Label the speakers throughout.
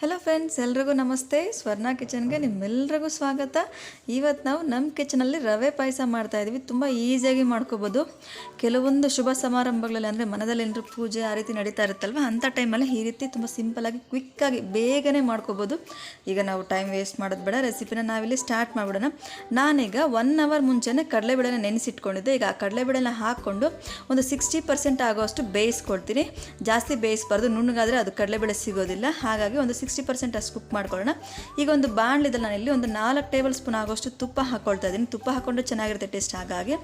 Speaker 1: Hello friends ಎಲ್ರಿಗೂ ನಮಸ್ತೆ. ಸ್ವರ್ಣ ಕಿಚನ್ಗೆ ನಿಮ್ಮೆಲ್ರಿಗೂ ಸ್ವಾಗತ. ಇವತ್ತು ನಾವು ನಮ್ಮ ಕಿಚನಲ್ಲಿ ರವೆ ಪಾಯಸ ಮಾಡ್ತಾ ಇದ್ವಿ. ತುಂಬ ಈಸಿಯಾಗಿ ಮಾಡ್ಕೋಬೋದು. ಕೆಲವೊಂದು ಶುಭ ಸಮಾರಂಭಗಳಲ್ಲಿ ಅಂದರೆ ಮನದಲ್ಲಿ ಏನಾದರೂ ಪೂಜೆ ಆ ರೀತಿ ನಡೀತಾ ಇರುತ್ತಲ್ವ? ಅಂಥ ಟೈಮಲ್ಲಿ ಈ ರೀತಿ ತುಂಬ ಸಿಂಪಲಾಗಿ ಕ್ವಿಕ್ಕಾಗಿ ಬೇಗನೆ ಮಾಡ್ಕೋಬೋದು. ಈಗ ನಾವು ಟೈಮ್ ವೇಸ್ಟ್ ಮಾಡೋದು ಬೇಡ ರೆಸಿಪಿನ ನಾವಿಲ್ಲಿ ಸ್ಟಾರ್ಟ್ ಮಾಡಿಬಿಡೋಣ. ನಾನೀಗ ಒನ್ ಅವರ್ ಮುಂಚೆನೇ ಕಡಲೆಬೇಳೆನ ನೆನೆಸಿಟ್ಕೊಂಡಿದ್ದೆ. ಈಗ ಆ ಕಡಲೆಬೇಳೆನ ಹಾಕ್ಕೊಂಡು ಒಂದು ಸಿಕ್ಸ್ಟಿ ಪರ್ಸೆಂಟ್ ಆಗೋಷ್ಟು ಬೇಯಿಸ್ಕೊಳ್ತೀನಿ ಜಾಸ್ತಿ ಬೇಯಿಸ್ಬಾರ್ದು. ನುಣ್ಣಗಾದರೆ ಅದು ಕಡಲೆಬೇಳೆ ಸಿಗೋದಿಲ್ಲ. ಹಾಗಾಗಿ ಒಂದು ಸಿಕ್ಸ್ಟಿ ಪರ್ಸೆಂಟ್ ಅಷ್ಟು ಕುಕ್ ಮಾಡ್ಕೊಳ್ಳೋಣ. ಈಗ ಒಂದು ಬಾಣಲಿದಲ್ಲಿ ನಾನಿಲ್ಲಿ ಒಂದು ನಾಲ್ಕು ಟೇಬಲ್ ಸ್ಪೂನ್ ಆಗೋಷ್ಟು ತುಪ್ಪ ಹಾಕ್ಕೊಳ್ತಾ ಇದ್ದೀನಿ. ತುಪ್ಪ ಹಾಕ್ಕೊಂಡು ಚೆನ್ನಾಗಿರುತ್ತೆ ಟೇಸ್ಟ್ ಹಾಗಾಗಿ.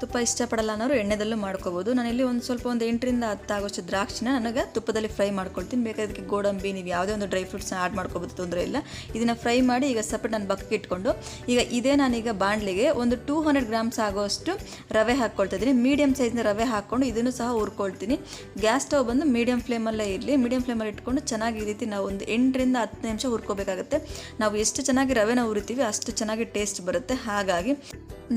Speaker 1: ತುಪ್ಪ ಇಷ್ಟಪಡಲ್ಲ ಅನ್ನೋರು ಎಣ್ಣೆದಲ್ಲೂ ಮಾಡ್ಕೋಬೋದು. ನಾನಿಲ್ಲಿ ಒಂದು ಸ್ವಲ್ಪ ಒಂದು ಎಂಟರಿಂದ ಹತ್ತು ಆಗೋಷ್ಟು ದ್ರಾಕ್ಷಿನ ನನಗೆ ತುಪ್ಪದಲ್ಲಿ ಫ್ರೈ ಮಾಡ್ಕೊಳ್ತೀನಿ. ಬೇಕಾದಕ್ಕೆ ಗೋಡಂಬಿ, ನೀವು ಯಾವುದೇ ಒಂದು ಡ್ರೈ ಫ್ರೂಟ್ಸ್ನ ಆ್ಯಡ್ ಮಾಡ್ಕೋಬೋದು, ತೊಂದರೆ ಇಲ್ಲ. ಇದನ್ನು ಫ್ರೈ ಮಾಡಿ ಈಗ ಸಪ್ರೇಟ್ ನಾನು ಬಕ್ಕೆ ಇಟ್ಕೊಂಡು, ಈಗ ಇದೇ ನಾನೀಗ ಬಾಣಲಿಗೆ ಒಂದು ಟೂ ಹಂಡ್ರೆಡ್ ಗ್ರಾಮ್ಸ್ ಆಗೋಷ್ಟು ರವೆ ಹಾಕ್ಕೊಳ್ತಾ ಇದ್ದೀನಿ. ಮೀಡಿಯಮ್ ಸೈಜ್ನ ರವೆ ಹಾಕ್ಕೊಂಡು ಇದನ್ನು ಸಹ ಹುರ್ಕೊಳ್ತೀನಿ. ಗ್ಯಾಸ್ ಸ್ಟವ್ ಬಂದು ಮೀಡಿಯಮ್ ಫ್ಲೇಮಲ್ಲೇ ಇರಲಿ. ಮೀಡಿಯಮ್ ಫ್ಲೇಮಲ್ಲಿ ಇಟ್ಕೊಂಡು ಚೆನ್ನಾಗಿ ಈ ರೀತಿ ನಾವು ಒಂದು ಎಂಟರಿಂದ ಹತ್ತು ನಿಮಿಷ ಹುರ್ಕೋಬೇಕಾಗುತ್ತೆ. ನಾವು ಎಷ್ಟು ಚೆನ್ನಾಗಿ ರವೆನ ಹುರಿತೀವಿ ಅಷ್ಟು ಚೆನ್ನಾಗಿ ಟೇಸ್ಟ್ ಬರುತ್ತೆ. ಹಾಗಾಗಿ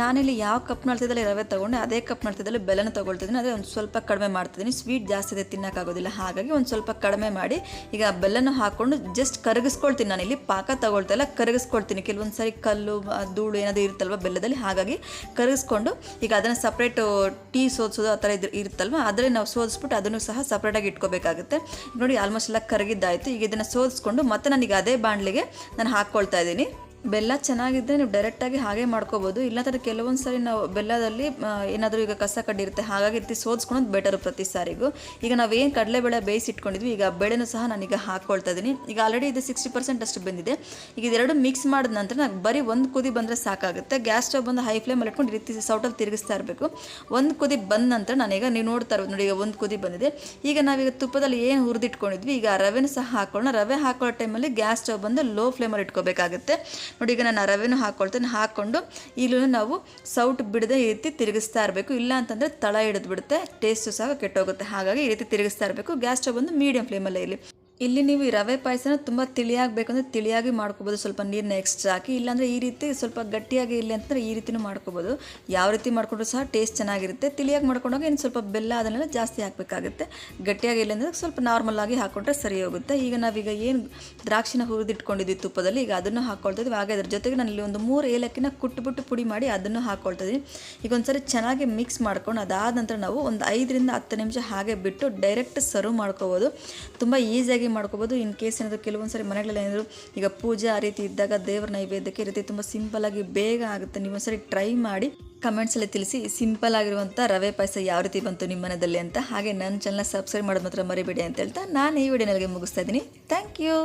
Speaker 1: ನಾನಿಲ್ಲಿ ಯಾವ ಕಪ್ ನಳ್ತಿದ್ದಲ್ಲಿ ರವೆ ತೊಗೊಂಡೆ, ಅದೇ ಕಪ್ ನಳ್ತಿದ್ದಲ್ಲಿ ಬೆಲ್ಲನ ತೊಗೊಳ್ತಿದ್ದೀನಿ. ಅದೇ ಒಂದು ಸ್ವಲ್ಪ ಕಡಿಮೆ ಮಾಡ್ತಿದ್ದೀನಿ. ಸ್ವೀಟ್ ಜಾಸ್ತಿ ಇದೆ ತಿನ್ನೋಕ್ಕಾಗೋದಿಲ್ಲ ಹಾಗಾಗಿ ಒಂದು ಸ್ವಲ್ಪ ಕಡಿಮೆ ಮಾಡಿ, ಈಗ ಬೆಲ್ಲನ ಹಾಕ್ಕೊಂಡು ಜಸ್ಟ್ ಕರಗಿಸ್ಕೊಳ್ತೀನಿ ನಾನಿಲ್ಲಿ ಪಾಕ ತಗೊಳ್ತಾ ಇಲ್ಲ, ಕರಗಿಸ್ಕೊಳ್ತೀನಿ. ಕೆಲವೊಂದು ಸಾರಿ ಕಲ್ಲು ಧೂಳು ಏನಾದರೂ ಇರುತ್ತಲ್ವ ಬೆಲ್ಲದಲ್ಲಿ? ಹಾಗಾಗಿ ಕರಗಿಸ್ಕೊಂಡು, ಈಗ ಅದನ್ನು ಸಪ್ರೇಟ್ ಟೀ ಸೋದಿಸೋದು ಆ ಥರ ಇದ್ರ ಇರುತ್ತಲ್ವ? ಅದರಲ್ಲಿ ನಾವು ಸೋದಿಸ್ಬಿಟ್ಟು ಅದನ್ನು ಸಹ ಸಪ್ರೇಟಾಗಿ ಇಟ್ಕೋಬೇಕಾಗುತ್ತೆ. ನೋಡಿ ಆಲ್ಮೋಸ್ಟ್ ಎಲ್ಲ ಕರಗಿದ್ದಾಯಿತು. ಈಗ ಇದನ್ನು ಸೋದಿಸ್ಕೊಂಡು ಮತ್ತೆ ನನಗೆ ಅದೇ ಬಾಣಲಿಗೆ ನಾನು ಹಾಕ್ಕೊಳ್ತಾ ಇದ್ದೀನಿ. ಬೆಲ್ಲ ಚೆನ್ನಾಗಿದ್ದರೆ ನೀವು ಡೈರೆಕ್ಟಾಗಿ ಹಾಗೆ ಮಾಡ್ಕೋಬೋದು. ಇಲ್ಲಾಂದರೆ ಕೆಲವೊಂದು ಸಾರಿ ನಾವು ಬೆಲ್ಲದಲ್ಲಿ ಏನಾದರೂ ಈಗ ಕಸ ಕಡ್ಡಿ ಇರುತ್ತೆ ಹಾಗಾಗಿ ರೀತಿ ಸೋದಿಸ್ಕೊಳೋದು ಬೆಟರು ಪ್ರತಿ ಸಾರಿಗೂ. ಈಗ ನಾವೇನು ಕಡಲೆಬೇಳೆ ಬೇಯಿಸಿ ಇಟ್ಕೊಂಡಿದ್ವಿ ಈಗ ಬೆಳೆನೂ ಸಹ ನಾನೀಗ ಹಾಕ್ಕೊಳ್ತಾ ಇದ್ದೀನಿ ಈಗ ಆಲ್ರೆಡಿ ಇದು ಸಿಕ್ಸ್ಟಿ ಪರ್ಸೆಂಟ್ ಅಷ್ಟು ಬಂದಿದೆ. ಈಗ ಇದೆರಡು ಮಿಕ್ಸ್ ಮಾಡಿದ ನಂತರ ನಾವು ಬರೀ ಒಂದು ಕುದಿ ಬಂದರೆ ಸಾಕಾಗುತ್ತೆ. ಗ್ಯಾಸ್ ಸ್ಟವ್ ಬಂದು ಹೈ ಫ್ಲೇಮಲ್ಲಿ ಇಟ್ಕೊಂಡು ರೀತಿ ಸೌಟಲ್ಲಿ ತಿರುಗಿಸ್ತಾ ಇರಬೇಕು. ಒಂದು ಕುದಿ ಬಂದ ನಂತರ ನಾನೀಗ ನೀವು ನೋಡ್ತಾ ಇರೋದು ನೋಡಿ ಈಗ ಒಂದು ಕುದಿ ಬಂದಿದೆ. ಈಗ ನಾವೀಗ ತುಪ್ಪದಲ್ಲಿ ಏನು ಹುರಿದಿಟ್ಕೊಂಡಿದ್ವಿ, ಈಗ ರವೆನೂ ಸಹ ಹಾಕೊಳ್ಳೋಣ. ರವೆ ಹಾಕೋ ಟೈಮಲ್ಲಿ ಗ್ಯಾಸ್ ಸ್ಟವ್ ಬಂದು ಲೋ ಫ್ಲೇಮಲ್ಲಿ ಇಟ್ಕೋಬೇಕಾಗುತ್ತೆ. ನೋಡಿ, ಈಗ ನಾನು ರವೆನೂ ಹಾಕ್ಕೊಳ್ತೇನೆ ಹಾಕ್ಕೊಂಡು ಇಲ್ಲೂ ನಾವು ಸೌಟ್ ಬಿಡದೆ ಈ ರೀತಿ ತಿರುಗಿಸ್ತಾ ಇರಬೇಕು. ಇಲ್ಲ ಅಂತಂದರೆ ತಳ ಹಿಡಿದ್ಬಿಡುತ್ತೆ. ಟೇಸ್ಟು ಸಹ ಕೆಟ್ಟೋಗುತ್ತೆ. ಹಾಗಾಗಿ ಈ ರೀತಿ ತಿರುಗಿಸ್ತಾ ಇರಬೇಕು. ಗ್ಯಾಸ್ ಸ್ಟವ್ ಬಂದು ಮೀಡಿಯಂ ಫ್ಲೇಮಲ್ಲೇ ಇರಲಿ. ಇಲ್ಲಿ ನೀವು ಈ ರವೆ ಪಾಯಸನ ತುಂಬ ತಿಳಿಯಾಗಬೇಕಂದ್ರೆ ತಿಳಿಯಾಗಿ ಮಾಡ್ಕೋಬೋದು. ಸ್ವಲ್ಪ ನೀರನ್ನ ಎಕ್ಸ್ಟ್ರಾ ಹಾಕಿ, ಇಲ್ಲಾಂದರೆ ಈ ರೀತಿ ಸ್ವಲ್ಪ ಗಟ್ಟಿಯಾಗಿ ಇರಲಿ ಅಂತಂದರೆ ಈ ರೀತಿಯೂ ಮಾಡ್ಕೋಬೋದು. ಯಾವ ರೀತಿ ಮಾಡಿಕೊಂಡ್ರು ಸಹ ಟೇಸ್ಟ್ ಚೆನ್ನಾಗಿರುತ್ತೆ. ತಿಳಿಯಾಗಿ ಮಾಡ್ಕೊಂಡಾಗ ಇನ್ನು ಸ್ವಲ್ಪ ಬೆಲ್ಲ ಅದನ್ನೆಲ್ಲ ಜಾಸ್ತಿ ಹಾಕಬೇಕಾಗುತ್ತೆ. ಗಟ್ಟಿಯಾಗಿ ಇಲ್ಲ ಅಂದರೆ ಸ್ವಲ್ಪ ನಾರ್ಮಲ್ ಆಗಿ ಹಾಕ್ಕೊಂಡ್ರೆ ಸರಿ ಹೋಗುತ್ತೆ. ಈಗ ನಾವೀಗ ಏನು ದ್ರಾಕ್ಷಿನ ಹುರಿದಿಟ್ಕೊಂಡಿದ್ವಿ ತುಪ್ಪದಲ್ಲಿ, ಈಗ ಅದನ್ನು ಹಾಕ್ಕೊಳ್ತಿದ್ವಿ ಹಾಗೆ ಅದ್ರ ಜೊತೆಗೆ ನಾನು ಇಲ್ಲಿ ಒಂದು ಮೂರು ಏಲಕ್ಕಿನ ಕುಟ್ಟುಬಿಟ್ಟು ಪುಡಿ ಮಾಡಿ ಅದನ್ನು ಹಾಕ್ಕೊಳ್ತಾ ಇದ್ದೀನಿ. ಈಗ ಒಂದ್ಸರಿ ಚೆನ್ನಾಗಿ ಮಿಕ್ಸ್ ಮಾಡ್ಕೊಂಡು ಅದಾದ ನಂತರ ನಾವು ಒಂದು ಐದರಿಂದ ಹತ್ತು ನಿಮಿಷ ಹಾಗೆ ಬಿಟ್ಟು ಡೈರೆಕ್ಟ್ ಸರ್ವ್ ಮಾಡ್ಕೋಬೋದು. ತುಂಬ ಈಸಿಯಾಗಿ ಮಾಡ್ಕೋಬೋದು. ಇನ್ ಕೇಸ್ ಏನಾದರೂ ಕೆಲವೊಂದು ಸರಿ ಮನೆಗಳಲ್ಲಿ ಏನಾದರೂ ಈಗ ಪೂಜೆ ಆ ರೀತಿ ಇದ್ದಾಗ ದೇವರ ನೈವೇದ್ಯಕ್ಕೆ ಈ ರೀತಿ ತುಂಬ ಸಿಂಪಲಾಗಿ ಬೇಗ ಆಗುತ್ತೆ. ನೀವು ಒಂದ್ಸರಿ ಟ್ರೈ ಮಾಡಿ ಕಮೆಂಟ್ಸಲ್ಲಿ ತಿಳಿಸಿ ಸಿಂಪಲ್ ಆಗಿರುವಂಥ ರವೆ ಪಾಯಸ ಯಾವ ರೀತಿ ಬಂತು ನಿಮ್ಮ ಮನೆಯಲ್ಲಿ ಅಂತ. ಹಾಗೆ ನನ್ನ ಚಾನಲ್ನ ಸಬ್ಸ್ಕ್ರೈಬ್ ಮಾಡೋದು ಮಾತ್ರ ಮರಿಬೇಡಿ ಅಂತ ಹೇಳ್ತಾ ನಾನು ಈ ವಿಡಿಯೋನಲ್ಲಿಗೆ ಮುಗಿಸ್ತಾ ಇದ್ದೀನಿ. Thank you